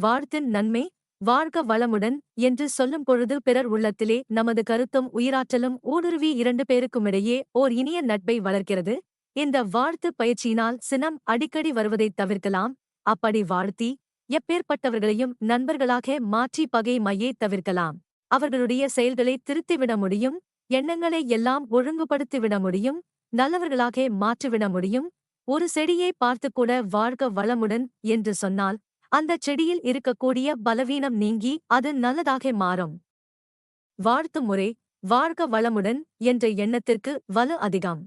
வாழ்த்தின் நன்மை வாழ்க வளமுடன் என்று சொல்லும் பொழுது பிறர் உள்ளத்திலே நமது கருத்தும் உயிராற்றலும் ஊடுருவி இரண்டு பேருக்குமிடையே ஓர் இனிய நட்பை வளர்க்கிறது. இந்த வாழ்த்து பயிற்சியினால் சினம் அடிக்கடி வருவதைத் தவிர்க்கலாம். அப்படி வாழ்த்தி எப்பேற்பட்டவர்களையும் நண்பர்களாக மாற்றி பகை மையை தவிர்க்கலாம். அவர்களுடைய செயல்களை திருத்திவிட முடியும் எண்ணங்களை எல்லாம் ஒழுங்குபடுத்திவிட முடியும் நல்லவர்களாக மாற்றிவிட முடியும். ஒரு செடியை பார்த்துக்கூட வாழ்க வளமுடன் என்று சொன்னால் அந்தச் செடியில் இருக்கக்கூடிய பலவீனம் நீங்கி அது நல்லதாக மாறும். வாழ்த்து முறை வாழ்க வளமுடன் என்ற எண்ணத்திற்கு வலு அதிகம்.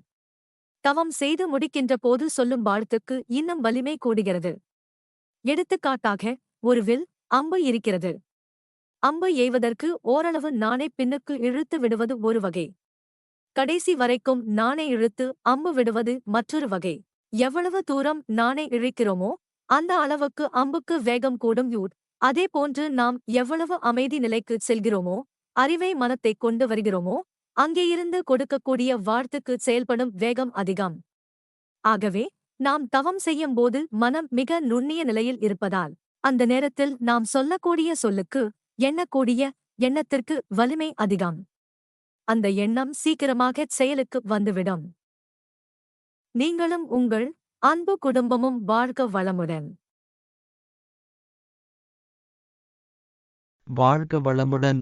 தவம் செய்து முடிக்கின்ற போது சொல்லும் வாழ்த்துக்கு இன்னும் வலிமை கூடுகிறது. எடுத்துக்காட்டாக ஒரு வில் அம்பு இருக்கிறது. அம்பு எய்வதற்கு ஓரளவு நானே பின்னுக்கு இழுத்து விடுவது ஒரு வகை. கடைசி வரைக்கும் நானே இழுத்து அம்பு விடுவது மற்றொரு வகை. எவ்வளவு தூரம் நானே இழுக்கிறோமோ அந்த அளவுக்கு அம்புக்கு வேகம் கூடும் யூட் அதே போன்று நாம் எவ்வளவு அமைதி நிலைக்கு செல்கிறோமோ அறிவை மனத்தை கொண்டு வருகிறோமோ அங்கேயிருந்து கொடுக்கக்கூடிய வாழ்த்துக்கு செயல்படும் வேகம் அதிகம். ஆகவே நாம் தவம் செய்யும் போது மனம் மிக நுண்ணிய நிலையில் இருப்பதால் அந்த நேரத்தில் நாம் சொல்லக்கூடிய சொல்லுக்கு எண்ணக்கூடிய எண்ணத்திற்கு வலிமை அதிகம். அந்த எண்ணம் சீக்கிரமாகச் செயலுக்கு வந்துவிடும். நீங்களும் உங்கள் அன்பு குடும்பமும் வாழ்க வளமுடன். வாழ்க வளமுடன்.